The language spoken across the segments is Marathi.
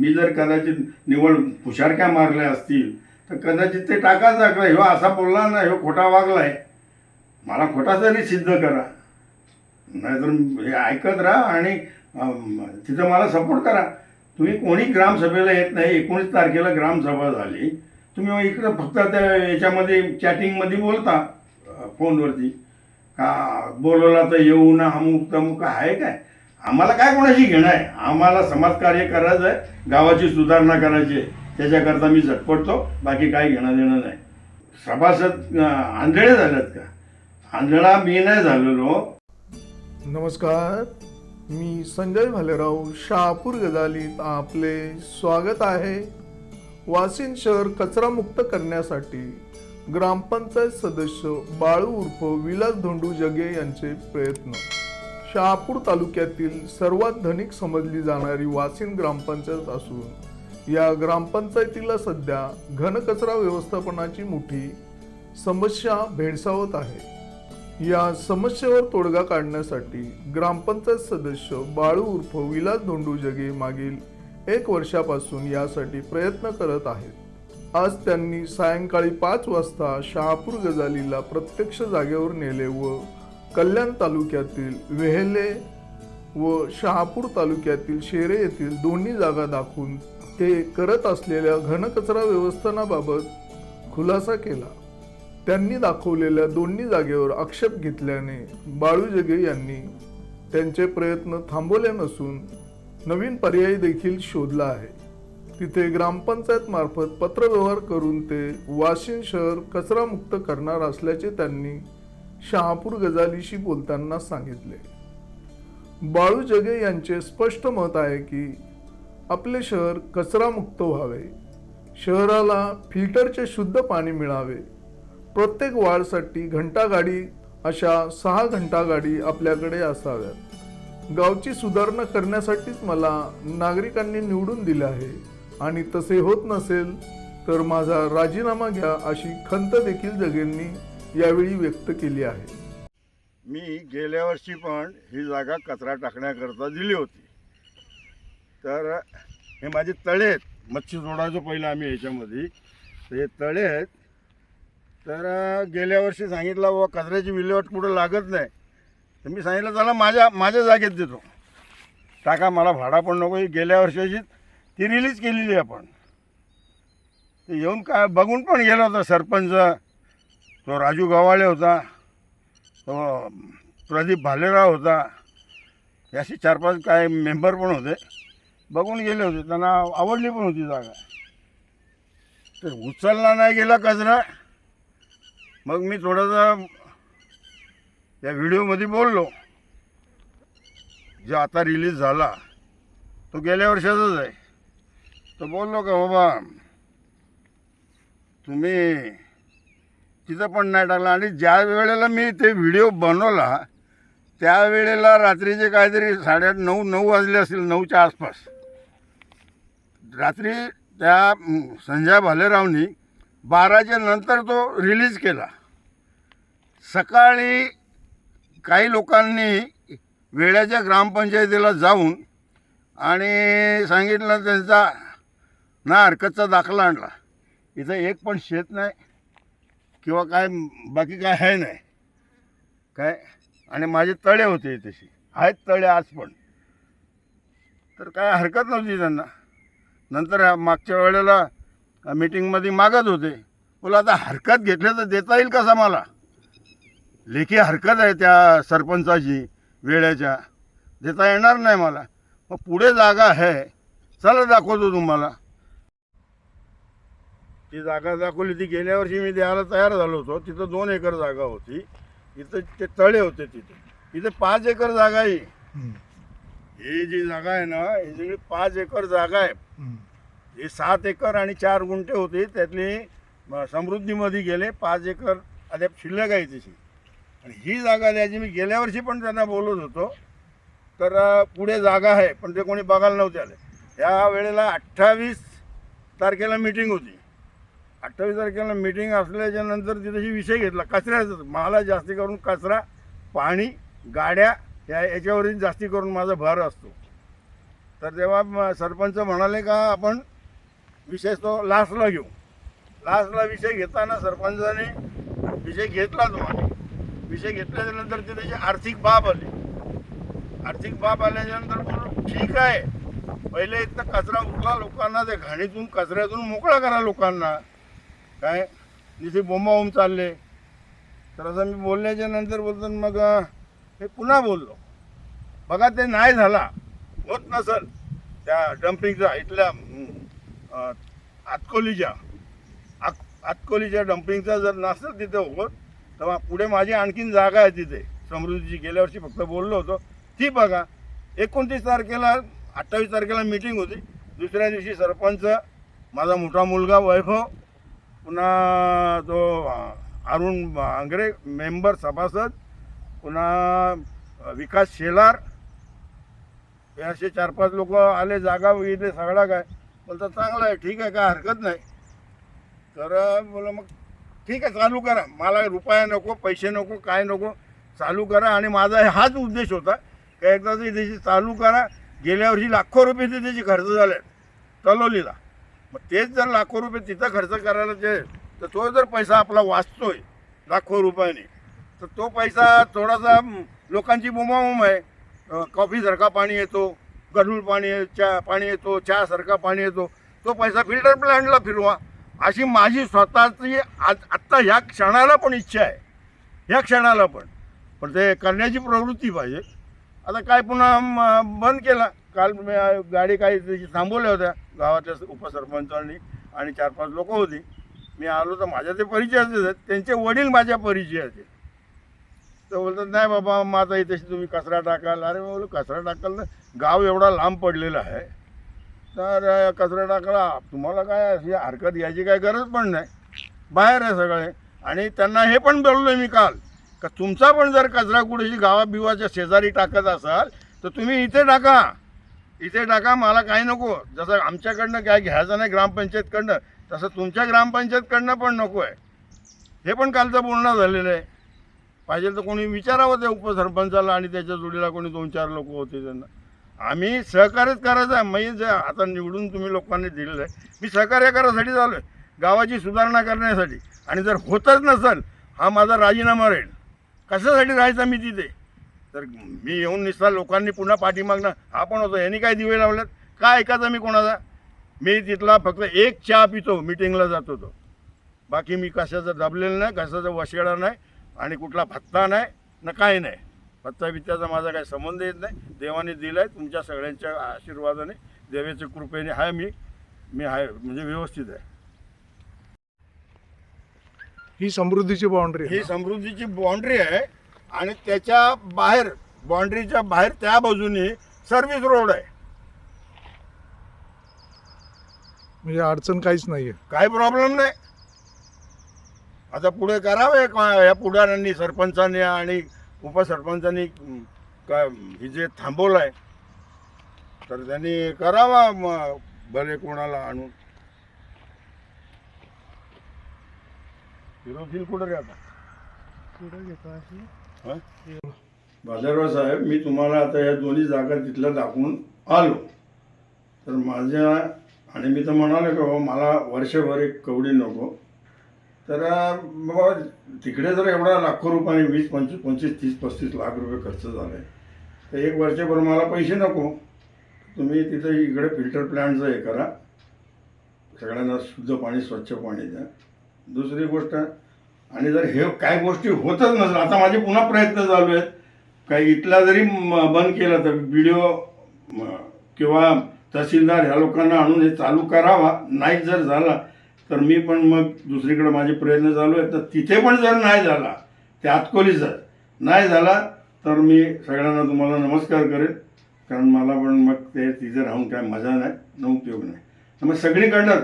मी जर कदाचित निवड पुशारक्या मारल्या असतील तर कदाचित ते टाकाच दाखला ह्यो असा बोलला ना ह्यो खोटा वागलाय. मला खोटा तरी सिद्ध करा. नाहीतर हे ऐकत राहा आणि तिथं मला सपोर्ट करा. तुम्ही कोणी ग्रामसभेला येत नाही. एकोणीस तारखेला ग्रामसभा झाली. तुम्ही इकडं फक्त त्या याच्यामध्ये चॅटिंगमध्ये बोलता फोनवरती. का बोलवला तर येऊ ना अमुक तमुक आहे काय? आम्हाला काय कोणाशी घेणं आहे? आम्हाला समाजकार्य करायचं आहे गावाची सुधारणा करायची आहे. त्याच्याकरता मी झटपटतो बाकी काही घेणं देणं नाही. सभासद आंधळे झालेत का? आंधळा मी नाही झालेलो. नमस्कार. मी संजय भालेराव शहापूर गजालीत आपले स्वागत आहे. वाशिम शहर कचरामुक्त करण्यासाठी ग्रामपंचायत सदस्य बाळू उर्फ विलास धोंडू जगे यांचे प्रयत्न. शहापूर तालुक्यातील सर्वात धनिक समजली जाणारी वासिन ग्रामपंचायत असून या ग्रामपंचायतीला सध्या घनकचरा व्यवस्थापनाची मोठी समस्या भेडसावत आहे. या समस्येवर तोडगा काढण्यासाठी ग्रामपंचायत सदस्य बाळू उर्फ विलास धोंडू जगे मागील एक वर्षापासून यासाठी प्रयत्न करत आहेत. आज त्यांनी सायंकाळी पाच वाजता शहापूर गजालीला प्रत्यक्ष जागेवर नेले व कल्याण तालुक्यातील वेहेले व शहापूर तालुक्यातील शेरे येथील दोन्ही जागा दाखवून ते करत असलेल्या घनकचरा व्यवस्थानाबाबत खुलासा केला. त्यांनी दाखवलेल्या दोन्ही जागेवर आक्षेप घेतल्याने बाळू जगे यांनी त्यांचे प्रयत्न थांबवले नसून नवीन पर्याय देखील शोधला आहे. तिथे ग्रामपंचायत मार्फत पत्रव्यवहार करून ते वाशिम शहर कचरामुक्त करणार असल्याचे त्यांनी शहापूर गजालीशी बोलताना सांगितले. बाळू जगे यांचे स्पष्ट मत आहे की आपले शहर कचरामुक्त व्हावे. शहराला फिल्टरचे शुद्ध पाणी मिळावे. प्रत्येक वार्डसाठी घंटागाडी अशा सहा घंटागाडी आपल्याकडे असाव्यात. गावची सुधारणा करण्यासाठीच मला नागरिकांनी निवडून दिले आहे. आणि तसे होत नसेल तर माझा राजीनामा घ्या अशी खंत देखील जगेंनी यावेळी व्यक्त केली आहे. मी गेल्या वर्षी पण ही जागा कचरा टाकण्याकरता दिली होती. तर हे माझे तळे आहेत. मच्छी जोडायचो पहिलं आम्ही याच्यामध्ये. तर हे तळे आहेत. तर गेल्या वर्षी सांगितलं बाबा कचऱ्याची विल्हेवाट कुठं लागत नाही. तर मी सांगितलं चला माझ्या माझ्या जागेत देतो. टाका मला भाडा पण नको. ही गेल्या वर्षाची ती रिलीज केलेली आपण. येऊन काय बघून पण गेला होता सरपंच. तो राजू गव्हाळे होता. तो प्रदीप भालेराव होता. असे चार पाच काय मेंबर पण होते. बघून गेले होते. त्यांना आवडली पण होती जागा. तर उचलला नाही गेला कचरा. मग मी थोडासा या व्हिडिओमध्ये बोललो. जो आता रिलीज झाला तो गेल्या वर्षाचाच आहे. तो बोललो का बाबा तुम्ही तिथं पण नाही टाकला. आणि ज्या वेळेला मी ते व्हिडिओ बनवला त्यावेळेला रात्रीचे काहीतरी साडे नऊ नऊ वाजले असतील नऊच्या आसपास. रात्री त्या संजय भालेरावनी बाराच्या नंतर तो रिलीज केला. सकाळी काही लोकांनी वेळ्याच्या ग्रामपंचायतीला जाऊन आणि सांगितलं त्यांचा ना हरकतचा दाखला आणला. इथं एक पण शेत नाही. किंवा काय बाकी काय आहे नाही. काय? आणि माझे तळे होते तशी आहेत तळे आज पण. तर काय हरकत नव्हती त्यांना. नंतर मागच्या वेळेला मीटिंगमध्ये मागत होते. बोला आता हरकत घेतली तर देता येईल कसा मला? लेखी हरकत आहे त्या सरपंचाची वेळेच्या. देता येणार नाही मला. मग पुढे जागा आहे. चला दाखवतो तुम्हाला. ती जागा दाखवली ती गेल्या वर्षी मी द्यायला तयार झालो होतो. तिथं दोन एकर जागा होती. इथं ते तळे होते तिथे. इथे पाच एकर जागा आहे. ही जी जागा आहे ना ही सगळी पाच एकर जागा आहे. हे सात एकर आणि चार गुंठे होते. त्यातली समृद्धीमध्ये गेले पाच एकर. अद्याप शिल्लक आहे त्याची आणि ही जागा द्यायची मी गेल्या वर्षी पण त्यांना बोलत होतो. तर पुढे जागा आहे पण ते कोणी बघायला नव्हते आले. या वेळेला अठ्ठावीस तारखेला मीटिंग होती. अठ्ठावीस तारखेला मीटिंग असल्याच्या नंतर तिथे विषय घेतला. कचऱ्याचा मला जास्ती करून कचरा पाणी गाड्या या याच्यावरही जास्ती करून माझा भर असतो. तर तेव्हा सरपंच म्हणाले का आपण विषय तो लास्टला घेऊ. लास्टला विषय घेताना सरपंचाने विषय घेतला तुम्हाला विषय घेतल्याच्यानंतर ते त्याची आर्थिक बाब आली. आर्थिक बाब आल्याच्यानंतर ठीक आहे. पहिले इथं कचरा उचला लोकांना ते घाणीतून कचऱ्यातून मोकळा करा लोकांना. काय? जिथे बोंबाबोंब चालले. तर असं मी बोलल्याच्या नंतर बोलतो मग हे पुन्हा बोललो. बघा ते नाही झाला. होत नसल. त्या डम्पिंगचा इथल्या आतकोलीच्या आत आतकोलीच्या डम्पिंगचा जर नसेल तिथे होत तेव्हा पुढे माझी आणखीन जागा आहे तिथे. समृद्धीची गेल्या वर्षी फक्त बोललो होतो. ती बघा. एकोणतीस तारखेला अठ्ठावीस तारखेला मीटिंग होती. दुसऱ्या दिवशी सरपंच माझा मोठा मुलगा वैभव पुन्हा तो अरुण आंग्रे मेंबर सभासद पुन्हा विकास शेलार हे असे चार पाच लोक आले जागा बघितले सगळा काय बोलतात चांगला आहे ठीक आहे काय हरकत नाही. तर बोला मग ठीक आहे चालू करा. मला रुपया नको पैसे नको काय नको चालू करा. आणि माझा हाच उद्देश होता का एकदा ते त्याची चालू करा गेल्या वर्षी लाखो रुपये ते त्याचे खर्च झाले तलोलीला मग तेच जर लाखो रुपये तिथं खर्च करायला जे तर तो जर पैसा आपला वाचतोय लाखो रुपयाने तर तो पैसा थोडासा लोकांची बुमाबुम आहे. कॉफीसारखा पाणी येतो गढूळ पाणी आहे, चहा पाणी येतो चहासारखा पाणी येतो तो पैसा फिल्टर प्लॅन्टला फिरवा. अशी माझी स्वतःची आज आत्ता ह्या क्षणाला पण इच्छा आहे. ह्या क्षणाला पण. पण ते करण्याची प्रवृत्ती पाहिजे. आता काय पुन्हा म, बंद केला काल मी, गाडी काही त्याची थांबवल्या होत्या गावातल्या उपसरपंचांनी आणि चार पाच लोक होती. मी आलो तर माझ्या ते परिचयाचे आहेत त्यांचे वडील माझ्या परिचयाचे तर बोलतात नाही बाबा माझा इथे तुम्ही कचरा टाकाल. अरे बोलू कचरा टाकाल ना? गाव एवढा लांब पडलेला आहे. तर कचरा टाकला. तुम्हाला काय अशी हरकत यायची काय गरज पण नाही. बाहेर आहे सगळे. आणि त्यांना हे पण बोललो मी काल का तुमचा पण जर कचरा कुठेशी गावाबिवाच्या शेजारी टाकत असाल तर तुम्ही इथे टाका. इथे टाका मला काही नको. जसं आमच्याकडनं काय घ्यायचं नाही ग्रामपंचायतकडनं तसं तुमच्या ग्रामपंचायतकडनं पण नको आहे. हे पण कालचं बोलणं झालेलं आहे. पाहिजे तर कोणी विचारावं त्या उपसरपंचाला आणि त्याच्या जोडीला कोणी दोन चार लोक होते त्यांना. आम्ही सहकार्यच करायचं आहे. मी जे आता निवडून तुम्ही लोकांनी दिलेलं आहे मी सहकार्य करायसाठी चालू आहे. गावाची सुधारणा करण्यासाठी. आणि जर होतच नसेल हा माझा राजीनामा राहील. कशासाठी राहायचा मी तिथे? तर मी येऊन निसता लोकांनी पुन्हा पाठीमागणं हा पण होतो. यांनी काय दिवे लावलेत? काय ऐकायचा मी कोणाचा? मी तिथला फक्त एक चहा पितो मिटिंगला जातो तो. बाकी मी कशाचं दबलेलं नाही कशाचा वशेडा नाही आणि कुठला भत्ता नाही ना काही नाही. भत्ता बित्त्याचा माझा काही संबंध येत नाही. देवाने दिला आहे तुमच्या सगळ्यांच्या आशीर्वादाने देवाच्या कृपेने आहे मी. मी आहे म्हणजे व्यवस्थित आहे. ही समृद्धीची बाउंड्री ही समृद्धीची बाउंड्री आहे. आणि त्याच्या बाहेर बाउंड्रीच्या बाहेर त्या बाजूने सर्व्हिस रोड आहे. म्हणजे अडचण काहीच नाहीये. काही प्रॉब्लेम नाही. आता पुढे करावे या पुढाऱ्यांनी सरपंचांनी आणि उपसरपंचांनी का हे जे थांबवलं आहे तर त्यांनी करावा म- भले कोणाला आणून. हिरोफिल कुठं रे आता हं? बाजारराव साहेब मी तुम्हाला आता या दोन्ही जागा तिथल्या दाखवून आलो. तर माझ्या आणि मी तर म्हणालो की बाबा मला वर्षभर एक कवडी नको. तर बाबा तिकडे जर एवढा लाखो रुपये वीस पंचवीस पंचवीस तीस पस्तीस लाख रुपये खर्च झाले तर एक वर्षभर मला पैसे नको. तुम्ही तिथे इकडे फिल्टर प्लॅन्टचं हे करा. सगळ्यांना शुद्ध पाणी स्वच्छ पाणी द्या. दुसरी गोष्ट आणि जर हे काय गोष्टी होतच नसेल आता माझे पुन्हा प्रयत्न चालू आहेत. काही इथला जरी म- बंद केला तर व्हिडिओ किंवा तहसीलदार ह्या लोकांना आणून हे चालू करावा. नाही जर झाला तर मी पण मग दुसरीकडे माझे प्रयत्न चालू आहेत. तर तिथे पण जर नाही झाला ते जर नाही झाला तर मी सगळ्यांना तुम्हाला नमस्कार करेन. कारण मला पण मग ते तिथे राहून काय मजा नाही न उपयोग नाही. मग सगळीकडनंच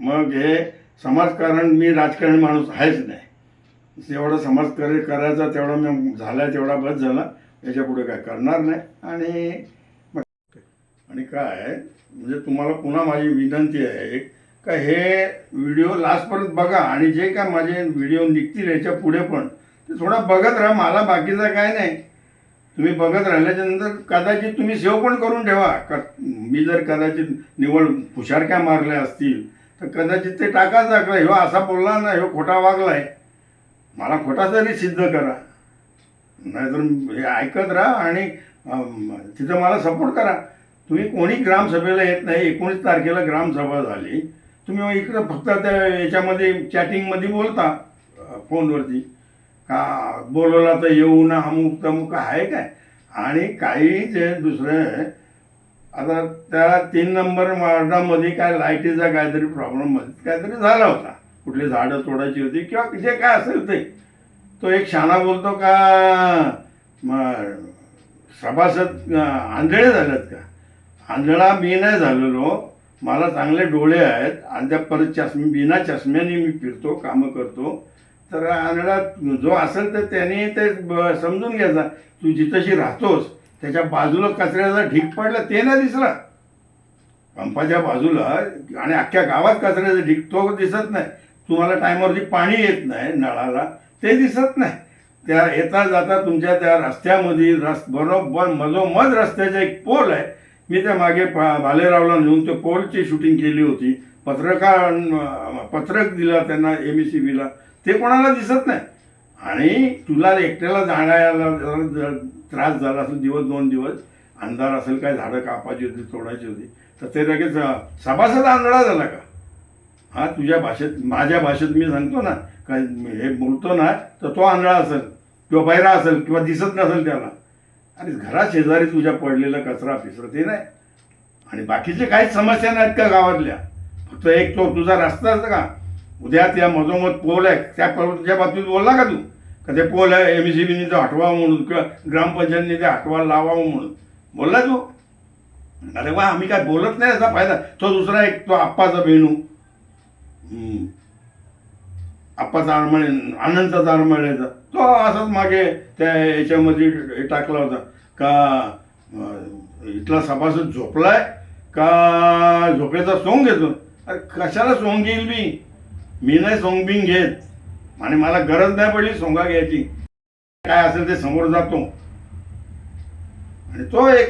मग हे समाजकारण मी राजकारणी माणूस आहेच नाही. एवढा करे करायचा तेवढा मी झाला तेवढा बस झाला. याच्यापुढे काय करणार नाही. आणि आणि काय म्हणजे तुम्हाला पुन्हा माझी विनंती आहे का हे व्हिडिओ लास्टपर्यंत बघा. आणि जे काय माझे व्हिडिओ निघतील याच्यापुढे पण ते थोडा बघत राहा. मला बाकीचा काय नाही. तुम्ही बघत राहिल्याच्या नंतर कदाचित तुम्ही सेव पण करून ठेवा. क मी जर कदाचित निवड हुशारक्या मारल्या असतील तर कदाचित ते टाका टाकलं ह्यो असा बोलला ना ह्यो खोटा वागलाय. मला खोटा तरी सिद्ध करा. नाहीतर हे ऐकत राहा आणि तिथं मला सपोर्ट करा. तुम्ही कोणी ग्रामसभेला येत नाही एकोणीस तारखेला ग्रामसभा झाली. तुम्ही मग इकडं फक्त त्या याच्यामध्ये चॅटिंगमध्ये बोलता फोनवरती. का बोलवला तर येऊ ना अमुक तमुक आहे काय? आणि काही जे दुसरे आता त्या तीन नंबर वार्डामध्ये काय लाईटीचा काहीतरी प्रॉब्लेम काहीतरी झाला होता. कुठली झाडं तोडायची होती किंवा जे काय असेल ते. तो एक शाणा बोलतो का सभासद आंधळे झालेत का? आंधळा मी नाही झालेलो. मला चांगले डोळे आहेत अंध्या परत चष्मे बिना चष्म्याने मी फिरतो कामं करतो. तर आंधळा जो असेल तर त्याने ते समजून घ्यायचा. तू जिथंशी राहतोस त्याच्या बाजूला कचऱ्याचा ढीक पडला ते नाही दिसला. पंपाच्या बाजूला आणि अख्ख्या गावात कचऱ्याचा ढीक तो दिसत नाही. तुम्हाला टायमावरती पाणी येत नाही नळाला ते दिसत नाही. त्या येता जाता तुमच्या त्या रस्त्यामध्ये रस बरोबर मधोमध रस्त्याचा एक पोल आहे. मी त्या मागे पा भालेरावला नेऊन त्या पोलची शूटिंग केली होती. पत्रकार पत्रक दिला त्यांना एम ई सी बीला ते कोणाला दिसत नाही. आणि तुला एकट्याला जाण्याला त्रास झाला असेल दिवस दोन दिवस अंधार असेल काय झाडं कापायची होती तोडायची होती तर ते लगेच सभासद आंधळा झाला का? हा तुझ्या भाषेत माझ्या भाषेत मी सांगतो ना काय हे बोलतो ना तर तो आंधळा असेल किंवा बैरा असेल किंवा दिसत नसेल त्याला. आणि घरा शेजारी तुझ्या पडलेला कचरा पिसरा ते नाही. आणि बाकीचे काहीच समस्या नाहीत का गावातल्या? फक्त एक तो तुझा रस्ता असतं का? उद्या त्या मधोमध पोल आहे त्या पोल- बाबतीत बोलला का तू? का ते पोल आहे एम सी बीने ते हटवावं म्हणून किंवा ग्रामपंचायतने ते हटवा लावावं म्हणून? बोलला तू? अरे वा आम्ही काय बोलत नाही असा फायदा. तो दुसरा एक तो आप्पाचा बेणू हम्म. तारमळे आरमळे अनंताचा तो असंच मागे त्या याच्यामध्ये टाकला होता. का इथला सभासद झोपलाय? का झोपेचा सोंग घेतो? अरे कशाला सोंग घेईल मी? मी नाही सोंग बिंग घेत. आणि मला गरज नाही पडली सोंगा घ्यायची. काय असेल ते समोर जातो. आणि तो एक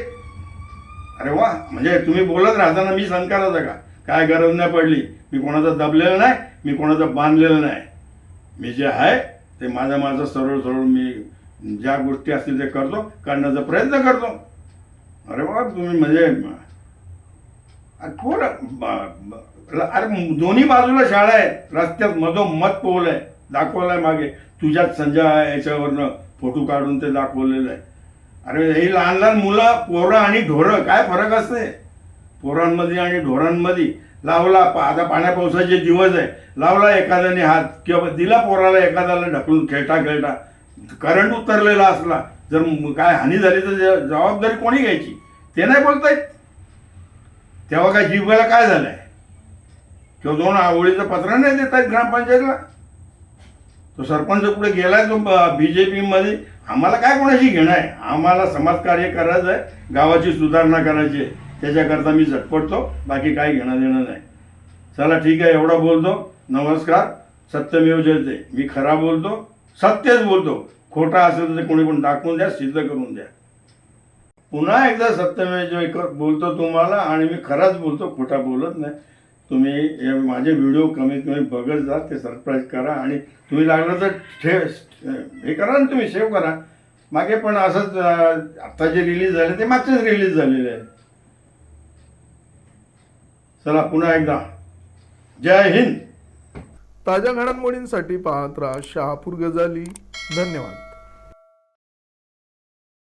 अरे वा म्हणजे तुम्ही बोलत राहताना मी संकाराचा का? काय गरज नाही पडली. मी कोणाचं दबलेलं नाही मी कोणाचं बांधलेलं नाही. मी जे आहे ते माझं माझं सरळ सरळ मी ज्या गोष्टी असतील ते करतो करण्याचा प्रयत्न करतो. अरे बाबा तुम्ही म्हणजे अरे अरे दोन्ही बाजूला शाळा आहे. रस्त्यात मधोमध पोल आहे दाखवलाय मागे. तुझ्याच संजय याच्यावरनं फोटो काढून ते दाखवलेलं आहे. अरे ही लहान लहान मुलं पोरं आणि ढोरं काय फरक असते? पोरांमध्ये आणि ढोरांमध्ये लावला पा- आता पाण्या पावसाचे दिवस आहे. लावला एखाद्याने हात किंवा दिला पोराला एखाद्याला ढकलून खेळता खेळता. करंट उतरलेला असला जर काय हानी झाली तर जबाबदारी कोणी घ्यायची? ते नाही बोलतायत. तेव्हा काय जीवगाला काय झालंय? किंवा दोन आवळीचं पत्र नाही देत आहेत ग्रामपंचायतला. तो सरपंच पुढे गेलाय तो बी जे पीमध्ये आम्हाला काय कोणाशी घेणं आहे? आम्हाला समाजकार्य करायचं आहे गावाची सुधारणा करायची आहे. त्याच्याकरता मी झटपटतो बाकी काही घेणं देणं नाही. चला ठीक आहे एवढा बोलतो. नमस्कार सत्यमेव जयते. मी खरा बोलतो सत्यच बोलतो. खोटा असेल तर कोणी पण दाखवून द्या सिद्ध करून द्या. पुन्हा एकदा सत्यमेव जय बोलतो तुम्हाला आणि मी खराच बोलतो खोटा बोलत नाही. तुम्ही हे माझे व्हिडिओ कमीत कमी बघत जा ते सरप्राईज करा आणि तुम्ही लागलं तर ठे हे करा ना तुम्ही सेव्ह करा. मागे पण असंच आत्ता जे रिलीज झाले ते मागचेच रिलीज झालेले आहे चला पुन्हा एकदा. जय हिंद. ताज्या घडामोडींसाठी पाहत राहा शहापूर गजाली. धन्यवाद.